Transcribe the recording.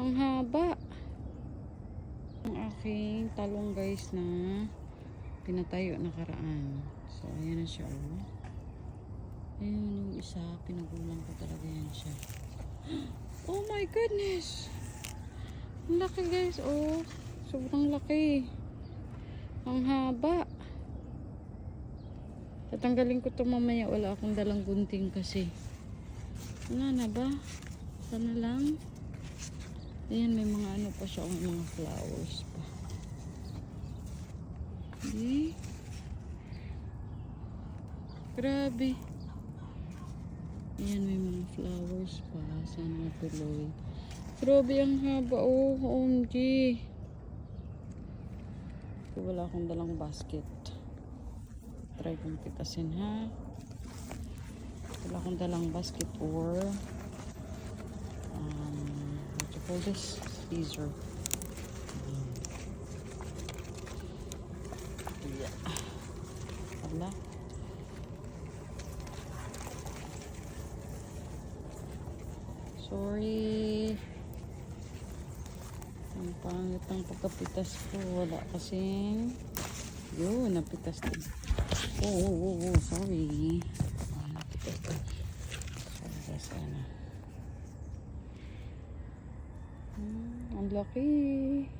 Ang haba. Ang aking talong guys na pinatayo nakaraan. So, ayan na siya. Oh. Ayan yung isa. Pinagulang ko talaga yan siya. Oh my goodness! Ang laki guys. Oh, sobrang laki. Ang haba. Tatanggalin ko to mamaya. Wala akong dalang gunting kasi. Wala na ba? Sana lang. Ayan, may mga ano pa siya. May mga flowers pa. Hindi. Grabe. Ayan, may mga flowers pa. Sana matuloy. Grabe ang haba. Oh, OMG. Wala akong dalang basket. Try kong pitasin ha. Wala akong dalang basket or call this? Caesar. Yeah. Wala. Sorry. Ang pangit ng pagkapitas ko. Wala kasing... Yun, napitas din. Oh, oh, oh, oh, sorry. Ah. Sorry guys, ano. Hmm, ang laki.